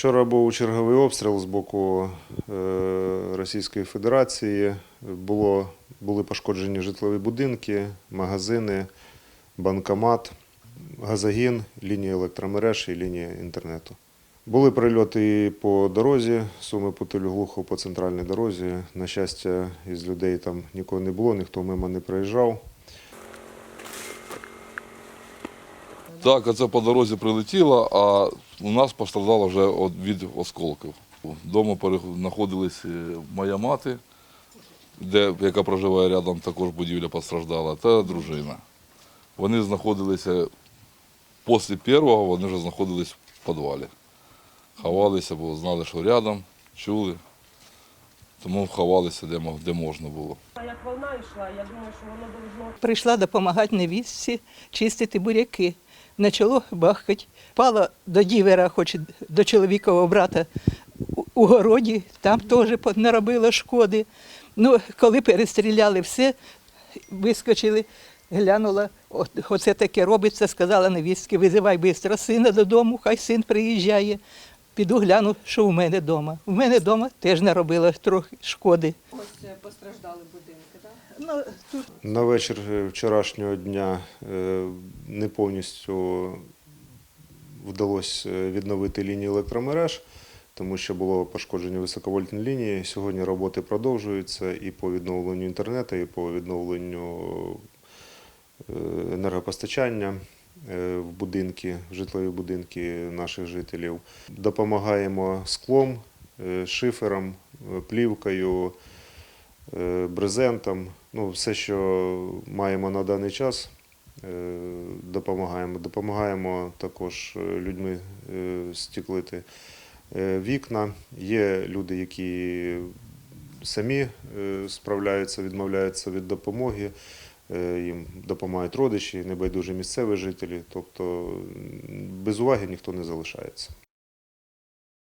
Вчора був черговий обстріл з боку е, Російської Федерації. Було, були пошкоджені житлові будинки, магазини, банкомат, газогін, лінії електромереж і лінії інтернету. Були прильоти по дорозі, суми путилю глухо по центральній дорозі. На щастя, із людей там нікого не було, ніхто мимо не проїжджав. Так, оце по дорозі прилетіло, а у нас постраждало вже від осколків. Дома пере- знаходилась е, моя мати, де, яка проживає рядом, також будівля постраждала, та дружина. Вони знаходилися після першого, вони вже знаходились в підвалі. Ховалися, бо знали, що рядом, чули. Тому ховалися, де, де можна було. А як волна йшла, я думаю, що воно должно Прийшла допомагати невістці чистити буряки. Почало бахкать. Пала до дівера, хоч до чоловікового брата у- городі, там теж наробило шкоди. Ну, коли перестріляли все, вискочили, глянула, оце таке робиться, сказала невістки, визивай швидко сина додому, хай син приїжджає. Піду гляну, що у мене вдома. У мене вдома теж наробило трохи шкоди. Ось е, постраждали будинки, так? Ну, тут На вечір е, вчорашнього дня е, не повністю вдалося відновити лінії електромереж, тому що було пошкоджені високовольтні лінії. Сьогодні роботи продовжуються і по відновленню інтернету, і по відновленню енергопостачання в будинки, в житлові будинки наших жителів. Допомагаємо склом, шифером, плівкою брезентом. Ну, все, що маємо на даний час, е, допомагаємо. Допомагаємо також е, людьми е, стіклити е, вікна. Є люди, які самі е, справляються, відмовляються від допомоги. Е, Їм допомагають родичі, небайдужі місцеві жителі. Тобто без уваги ніхто не залишається.